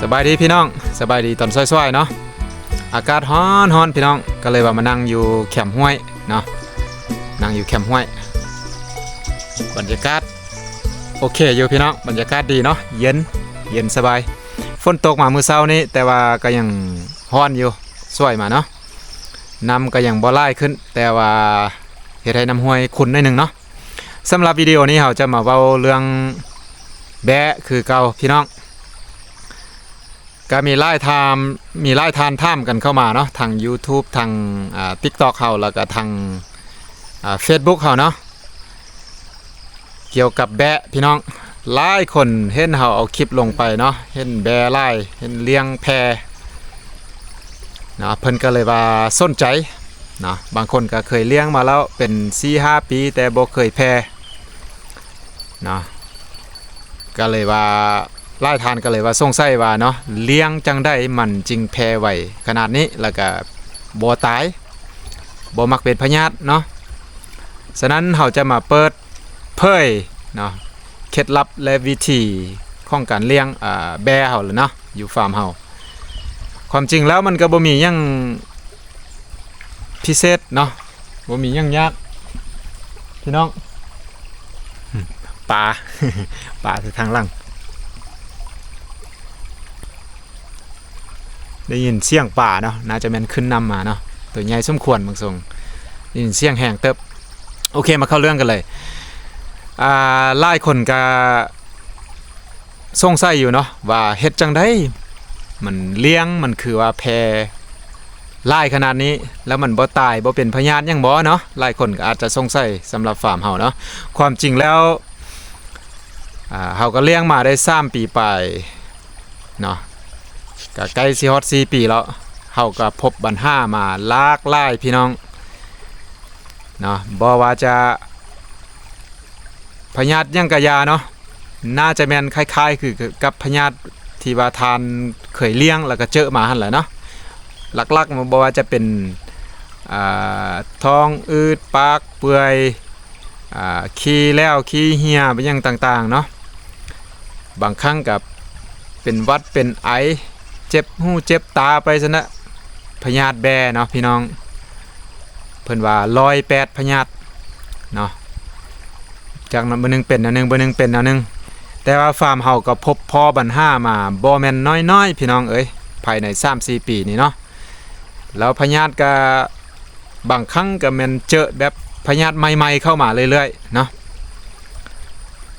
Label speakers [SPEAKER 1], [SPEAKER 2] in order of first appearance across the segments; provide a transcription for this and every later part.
[SPEAKER 1] สบายดีพี่น้องสบายดีตอนซ้อยๆเนาะอากาศร้อนร้อนพี่น้องก็เลยว่ามานั่งอยู่แคมป์ห้วยเนาะนั่งอยู่แคมป์ห้วย บรรยากาศโอเคอยู่พี่น้องบรรยากาศดีเนาะเย็นเย็นสบายฝนตกมามื้อเช้านี้แต่ว่าก็ยังร้อนอยู่สวยมาเนาะน้ำก็ยังบ่ไล่ขึ้น แต่ว่าเฮ็ดให้น้ำห้วยขุ่นหนิดนึงเนาะสำหรับวิดีโอนี้เราจะมาเว้าเรื่องแบะคือเกาพี่น้อง ก็มีไล่ทามมีไล่ทานท่ามกันเข้ามาเนาะทาง YouTube ทางอ่า TikTok เขาแล้วก็ทางอ่า Facebook เขาเนาะเกี่ยวกับแบะพี่น้องหลายคนเห็นเขาเอาคลิปลงไปเนาะเห็นแบะไล่เห็นเลี้ยงแพเนาะเพิ่นก็เลยว่าสนใจเนาะบางคนก็เคยเลี้ยงมาแล้วเป็น4-5ปี แต่บ่เคยแพเนาะก็เลยว่า ไล่ทานก็เลยว่าสงสัยว่าเนาะเลี้ยงจังได้มันจริงแพร่ไหวขนาดนี้แล้วก็บ่ตายบ่มักเป็นพยาธิเนาะฉะนั้นเราจะมาเปิดเผยเนาะเคล็ดลับและวิธีของการเลี้ยงอ่าแบร์เฮาเลยเนาะอยู่ฟาร์มเฮาความจริงแล้วมันก็บ่มีหยังพิเศษเนาะบ่มีหยังยากพี่น้องปลาปลาที่ทางหลัง ได้ยินเสียงป่าเนาะน่าจะแม่นขึ้นนำมาเนาะตัวใหญ่สมควรบางทรงได้ยินเสียงแหงเติบโอเคมาเข้าเรื่องกันเลยอ่าหลายคนก็สงสัยอยู่เนาะว่าเฮ็ดจังได้มันเลี้ยงมันคือว่าแพรลายขนาดนี้แล้วมันบ่ตายบ่เป็นพยาธิยังบ่เนาะหลายคนก็อาจจะสงสัยสำหรับฟาร์มเฮาเนาะความจริงแล้วอ่าเฮาก็เลี้ยงมาได้3ปีปเนาะ ก็ใกล้สิฮอด4ปีแล้วเฮาก็พบปัญหามาลากหลายพี่น้องเนาะบ่ว่าจะพยาธิยังกะยาเนาะน่าจะแมนคล้ายๆ คือกับพยาธิที่ว่าทานเคยเลี้ยงแล้วก็เจอมาหันแหละเนาะหลักๆมันบ่ว่าจะเป็นท้องอืดปากเปื่อยอขี้แล้วขี้เหี่ยไปยังต่างๆเนาะบางครั้งกับเป็นวัดเป็นไอ เจ็บหูเจ็บตาไปซะนะพยาธิแบเนาะพี่น้อง เพิ่นว่าร้อยแปดพยาธิเนาะจากนั้นเบอร์หนึงเป็นอันหนึงเบอร์หนึงเป็นอันหนึงแต่ว่าฟาร์มเฮาก็พบพ่อบันห้ามาบ่แม่นน้อยๆ พี่น้องเอ้ยภายใน3-4ปีนี้เนาะแล้วพยาธิก็บางครั้งก็แม่นเจอแบบพยาธิใหม่ๆเข้ามาเรื่อยๆเนาะ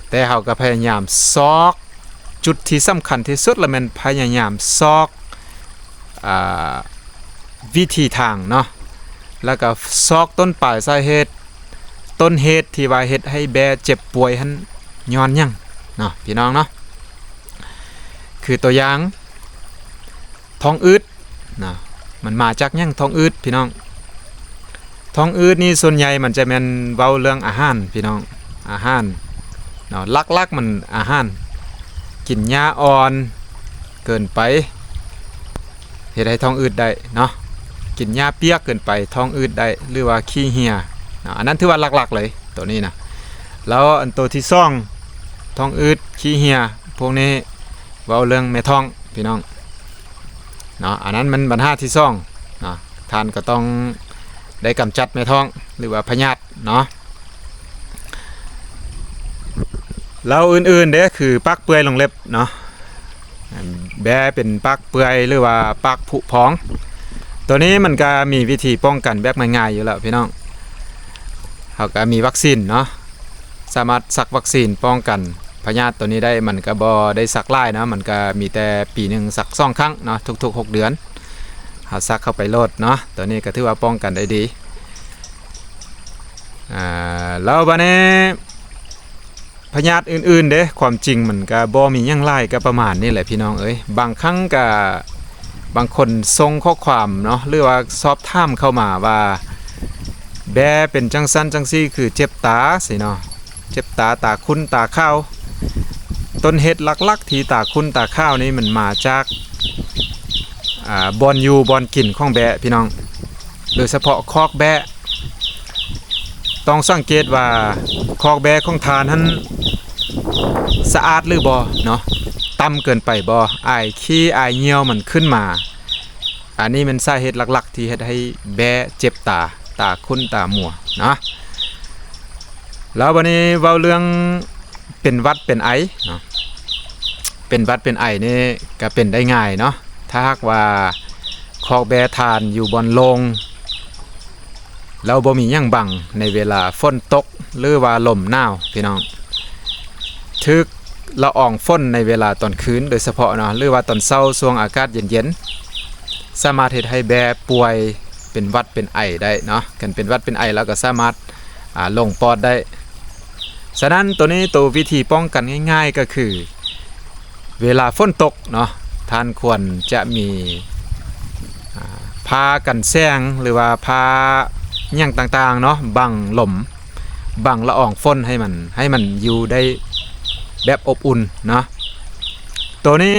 [SPEAKER 1] แต่เฮาก็พยายามซอก จุดที่สำคัญที่สุดละแมันพยายามซอกอวิธีทางเนาะแล้วก็ซอกต้นปลายสาเหตุ ต้นเหตุที่ว่าเฮ็ดให้แบเจ็บป่วยหันย้อนยังเนาะพี่น้องเนาะคือตัวอย่างท้องอืดนะมันมาจากยังท้องอืดพี่น้องท้องอืดนี่ส่วนใหญ่มันจะแม่นเว้าเรื่องอาหารพี่น้องอาหารเนาะลักๆมันอาหาร กินหญ้าอ่อน เกินไปเฮ็ดให้ท้องอืดได้เนาะกินหญ้าเปียกเกินไปท้องอืดได้หรือว่าขี้เหี่ยนะอันนั้นถือว่าหลักๆเลยตัวนี้นะแล้วอันตัวที่ซ่องท้องอืดขี้เหี่ยพวกนี้เว้าเรื่องแม่ท้องพี่น้องเนาะอันนั้นมันปัญหาที่ซ่องเนาะทานก็ต้องได้กำจัดแม่ท้องหรือว่าพยาธิเนาะ แล้วอื่นๆเด้คือปักเปื่อยลงเล็บเนาะแบเป็นปักเปื่อยหรือว่าปักผุพอง ตัวนี้มันก็มีวิธีป้องกันแบบง่ายๆอยู่แล้วพี่น้องเขาก็มีวัคซีนเนาะสามารถสักวัคซีนป้องกันพยาธิตัวนี้ได้มันก็บอได้สักไล่นะมันก็มีแต่ปีหนึ่งสักสองครั้งเนาะทุกๆ 6 เดือนเขาซักเข้าไปโลดเนาะตัวนี้ก็ถือว่าป้องกันได้ดีอ่าแล้วบัดนี้ พยาธิอื่นๆเด้ความจริงมันก็บ่มีหยังหลายก็ประมาณนี้แหละพี่น้องเอ้ยบางครั้งก็บางคนส่งข้อความเนาะหรือว่าสอบถามเข้ามาว่าแบเป็นจังสั้นจังซี่คือเจ็บตาสิเนาะเจ็บตาตาคุ้นตาข้าวต้นเหตุหลักๆ ที่ตาคุ้นตาข้าวนี่มันมาจากอ่าบอนอยู่บอนกินของแบะพี่น้อง โดยเฉพาะคอกแบะต้องสังเกตว่าคอกแบะของทานนั้น สะอาดหรือบ่เนาะต่ำเกินไปบ่อายขี้อายเหี่ยวมันขึ้นมา อันนี้มันสาเหตุหลัก ๆ ที่เฮ็ดให้แบะเจ็บตาตาคุ้นตามัวเนาะแล้ววันนี้เว้าเรื่องเป็นวัดเป็นไอเนาะเป็นวัดเป็นไอนี่ก็เป็นได้ง่ายเนาะถ้าหากว่าคอกแบะทานอยู่บนลงแล้วบ่มีหยังบังในเวลาฝนตกหรือว่าลมหนาวพี่น้องทึก ละอองฝนในเวลาตอนคืน โดยเฉพาะเนาะหรือว่าตอนเช้าช่วงอากาศเย็นๆสามารถเฮ็ดให้แบป่วยเป็นวัดเป็นไอได้เนาะกันเป็นวัดเป็นไอแล้วก็สามารถอ่าลงปอดได้ ฉะนั้นตัวนี้ตัววิธีป้องกันง่าย ๆก็คือ เวลาฝนตกเนาะท่านควรจะมีอ่าผ้ากันแสงหรือว่าผ้าหยังต่างๆเนาะบังลมบังละอองฝนให้มันให้มันอยู่ได้ แบบอบอุ่นเนาะตัวนี้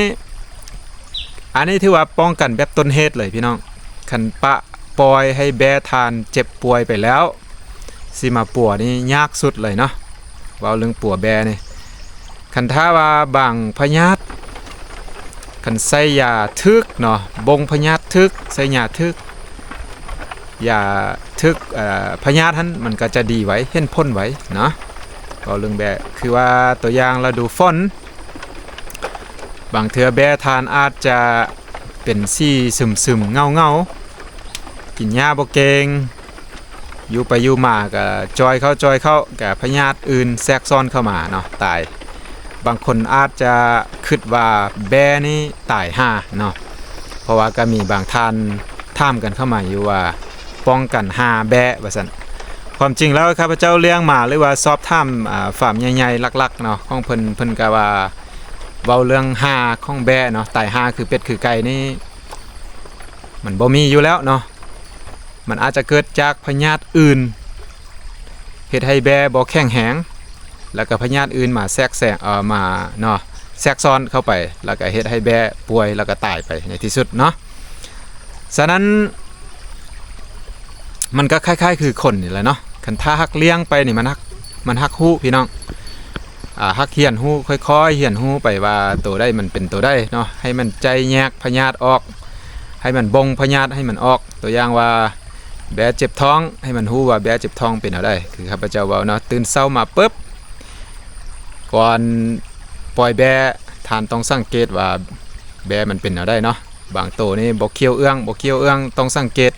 [SPEAKER 1] อันนี้ถือว่าป้องกันแบบต้นเหตุเลยพี่น้องคันปะปล่อยให้แบทานเจ็บป่วยไปแล้วสิมาปัวนี่ยากสุดเลยเนาะเว่าเรื่องปัวแบนี่คันถ้าว่าบางพยาธิคันใส่ยาทึกเนาะบงพยาธิทึกใส่ยาทึกยาทึกพยาธิทันมันก็จะดีไว้เห็นพ้นไว้เนาะ เว่าเรื่องแบคือว่าตัวอย่างเราดูฝนบางเทือแบทานอาจจะเป็นซี่ซึมซึมๆเงาเงาๆกินหญ้าบ่เกงอยู่ไปอยู่มาก็จอยเข้าจอยเข้ากับพยาธิอื่นแทรกซ้อนเข้ามาเนาะตายบางคนอาจจะคิดว่าแบนี่ตายห่าเนาะเพราะว่าก็มีบางท่านถามกันเข้ามาอยู่ว่าป้องกันหาแบะว่าซั่น ความจริงแล้วข้าพเจ้าเลี้ยงมาหรือว่าสอบถามอ่าฟาร์มใหญ่ๆลักๆเนาะของเพิ่นเพิ่นก็ว่าเว้าเรื่องหาของแบะเนาะตายหาคือเป็ดคือไก่นี่มันบ่มีอยู่แล้วเนาะมันอาจจะเกิดจากพยาธิอื่นเฮ็ดให้แบะบ่แข็งแรงแล้วก็พยาธิอื่นมาแทรกแซงเอ่อมาเนาะแทรกซ้อนเข้าไป แล้วก็เฮ็ดให้แบะป่วยแล้วก็ตายไปในที่สุดเนาะฉะนั้นมันก็คล้ายๆ คือคนนี่แหละเนาะ คันถ้าฮักเลี้ยงไปนี่มันฮักมันฮักฮู้พี่น้องอ่าฮักเหียนหู้ค่อยๆเหียนหู้ไปว่าตัวได้มันเป็นตัวได้เนาะให้มันใจแยกพยาธิออก ให้มันบงพยาธิให้มันออก ตัวอย่างว่าแบะเจ็บท้องให้มันหู้ว่าแบะเจ็บท้องเป็นอะไรคือข้าพเจ้าว่าเนาะตื่นเช้ามาปุ๊บก่อนปล่อยแบะทานต้องสังเกตว่าแบะมันเป็นอะไรเนาะบางตัวนี่บ่เคี้ยวเอื้องบ่เคี้ยวเอื้องต้องสังเกต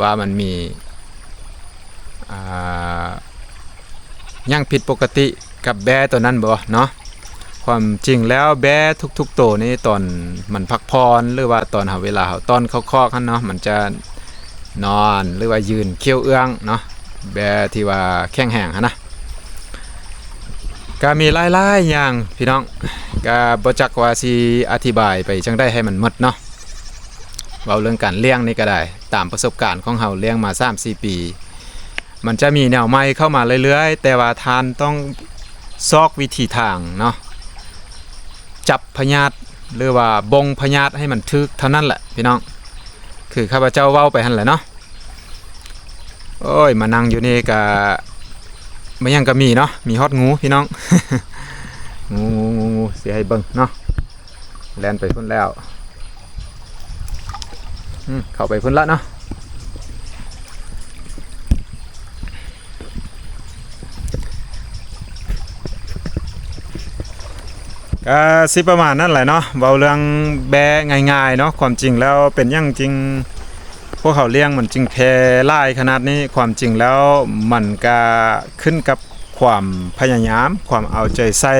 [SPEAKER 1] ว่ามันมี ยังผิดปกติกับแบตัวนั้นบ่เนาะความจริงแล้วแบทุกๆตัวนี่ตอนมันพักพรหรือว่าตอนหาเวลาเขาตอนเขาคอกันเนาะมันจะนอนหรือว่ายืนเคี้ยวเอื้องเนาะแบที่ว่าแข็งแห้งหั้นนะก็มีหลายๆอย่างพี่น้องก็บ่จักว่าสิอธิบายไปจังได้ให้มันหมดเนาะเว้าเรื่องการเลี้ยงนี่ก็ได้ ตามประสบการณ์ของเฮาเลี้ยงมา3-4ปี มันจะมีแนวใหม่เข้ามาเรื่อยๆ แต่ว่าทานต้องซอกวิธีทางเนาะจับพยาธิหรือว่าบงพยาธิให้มันทึกเท่านั้นแหละพี่น้อง คือข้าพเจ้าเว้าไปหันแหละเนาะโอ้ยมานั่งอยู่นี่ก็ไม่ยังก็มีเนาะมีฮอดงูพี่น้องงูงูงูงูเสียให้เบิ่งเนาะแล่นไปพุ่นแล้วเข้าไปพุ่นละเนาะ ก็สิประมาณนั้นแหละเนาะเบาเรื่องแบะง่ายๆเนาะความจริงแล้วเป็นยังจริง พวกเขาเลี้ยงมันจริงแพร่หลายขนาดนี้ความจริงแล้วมันก็ขึ้นกับความพยายาม ความเอาใจใส่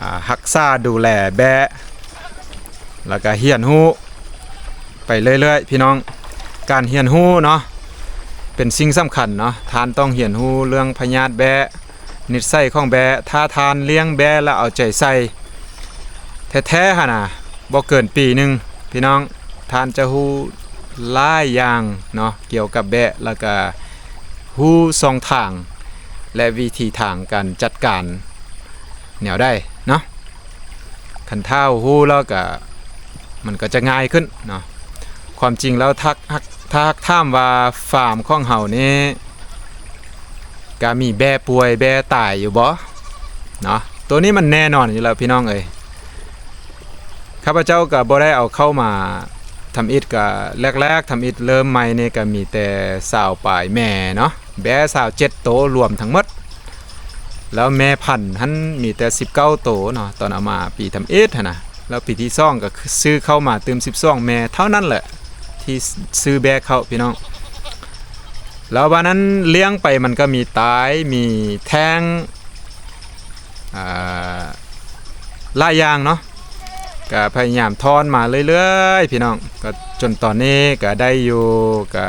[SPEAKER 1] อ่ารักษาดูแลแบะแล้วก็เฮียนฮู้ไปเรื่อยๆ พี่น้องการเฮียนฮู้เนาะเป็นสิ่งสำคัญเนาะทานต้องเฮียนฮู้เรื่องพยาธิแบะ นิสัยของแบะถ้าทานเลี้ยงแบะแล้วเอาใจใส่แท้ๆฮะนะบ่เกินปีหนึ่งพี่น้องทานจะฮู้หลายอย่างเนาะเกี่ยวกับแบะแล้วก็ฮู้สองทาง และวิธีทางการจัดการแนวได้เนาะคันเท้าฮู้แล้วก็มันก็จะง่ายขึ้นเนาะความจริงแล้วทักทักทักถามว่าฟาร์มของเฮานี่ ก็มีแบ่ป่วยแบ่ตายอยู่บ่เนาะตัวนี้มันแน่นอนอยู่แล้วพี่น้องเอ้ยข้าพเจ้าก็บ่ได้เอาเข้ามาทำอิฐก็แรกๆทำอิฐเริ่มใหม่นี่ก็มีแต่สาวปลายแม่เนาะแบะสาวเจ็ดโตรวมทั้งหมด แล้วแม่พันธุ์หันมีแต่ 19 โตเนาะตอนเอามาปีทำอิฐนะแล้วปีที่ซ่องก็ซื้อเข้ามาเติม12 แม่เท่านั้นแหละที่ซื้อแบะเข้าพี่น้อง แล้ววันนั้นเลี้ยงไปมันก็มีตายมีแท้งอ่าหลายยางเนาะก็พยายามทอนมาเรื่อยๆ พี่น้องก็จนตอนนี้ก็ได้อยู่ก็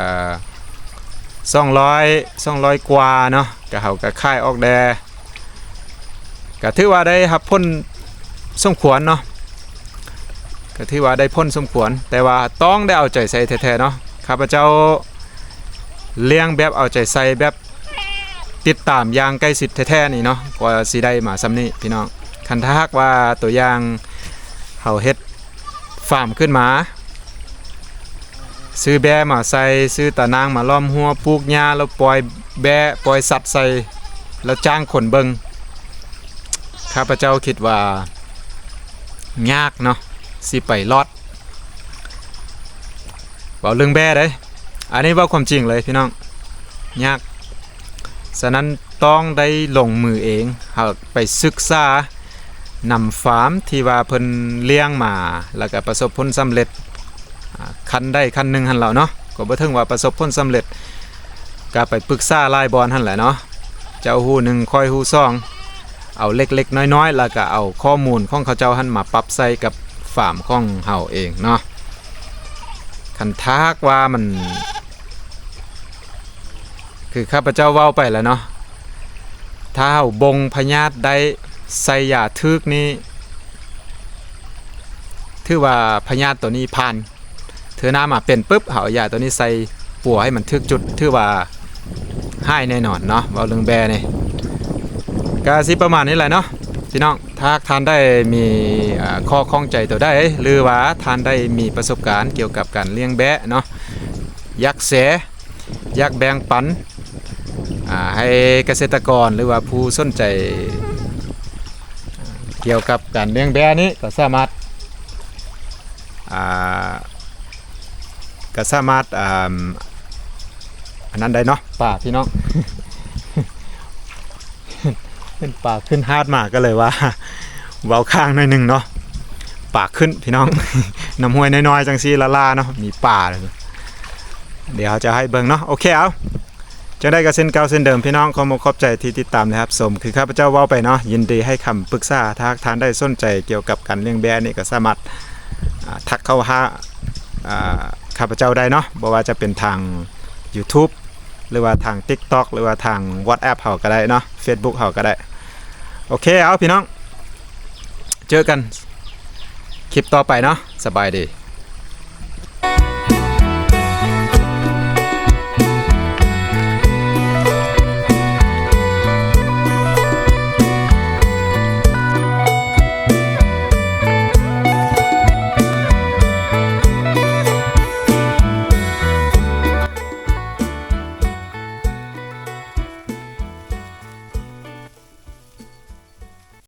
[SPEAKER 1] สองร้อยสองร้อยกว่าเนาะก็เขาก็ค่ายออกแดก็ถือว่าได้รับพ้นสมควรเนาะก็ถือว่าได้พ้นสมควร แต่ว่าต้องได้เอาใจใส่แท้ๆเนาะข้าพเจ้า เลี้ยงแบบเอาใจใส่แบบติดตามอย่างใกล้ชิดแท้ๆนี่เนาะกว่าสิได้มาซ้ำนี้พี่น้องคันถ้าหากว่าตัวอย่างเขาเฮ็ดฟาร์มขึ้นมาซื้อแบะมาใส่ซื้อตะนางมาล้อมหัวปลูกหญ้าแล้วปล่อยแบะปล่อยสัตว์ใส่แล้วจ้างคนเบิงข้าพเจ้าคิดว่ายากเนาะสิไปรอดเว้าเรื่องแบะเด้ย อันนี้ว่าความจริงเลยพี่น้องยากฉะนั้นต้องได้ลงมือเองเอาไปศึกษานำฟาร์มที่ว่าเพิ่นเลี้ยงมา แล้วก็ประสบผลสำเร็จคันได้คันหนึ่งหันแหล้วเนาะก็บ่ถึงว่าประสบผลสำเร็จก็ไปปรึกษาลายบอลหันแหละเนาะเจ้าฮู้หนึ่งคอยฮู้สอง เอาเล็กๆ น้อยๆ แล้วก็เอาข้อมูลของเขาเจ้าหันมาปรับใส่กับฟาร์มของเฮาเองเนาะคันทากว่ามัน คือข้าพเจ้าเว้าไปแล้วเนาะถ้าเฮาบงพญาติได้ใส่ยาทึกนี่ถือว่าพญาติตัวนี้ผ่านเธอหน้ามาเป็นปุ๊บเอายาตัวนี้ใส่ปัวให้มันทึกจุดถือว่าให้แน่นอนเนาะเว่าเรื่องแบนี่ก็สิประมาณนี้แหละเนาะพี่น้องถ้าทานได้มีข้อข้องใจตัวได้ หรือว่าทานได้มีประสบการณ์เกี่ยวกับการเลี้ยงแบะเนาะยักแสยักแบงปันอ่า ให้เกษตรกรหรือว่าผู้สนใจเกี่ยวกับการเลี้ยงแบะนี้ก็สามารถก็สามารถอ,อันนั้นได้เนาะป่าพี่น้องเป็นป่าขึ้นฮาดมากก็เลยว่าเว้าข้างหน่อยหนึ่งเนาะป่าขึ้นพี่น้องน้ำห้วยน้อยๆจังซีละล่าเนาะมีป่าเลยเดี๋ยวจะให้เบิ่งเนาะโอเคเอา จะได้กับเส้นเก่าเส้นเดิมพี่น้องขอมขอบใจที่ติดตามนะครับสมคือข้าพเจ้าเว้าไปเนาะยินดีให้คำปรึกษาถ้าทานได้สนใจเกี่ยวกับการเลี้ยงแบะนี่ก็สามารถทักเข้าหาอ่าข้าพเจ้าได้เนาะบ่ว่าจะเป็นทาง YouTube หรือว่าทาง TikTok หรือว่าทาง WhatsApp เฮาก็ได้เนาะ Facebook เฮาก็ได้ โอเคเอาพี่น้อง เจอกันคลิปต่อไปเนาะสบายดี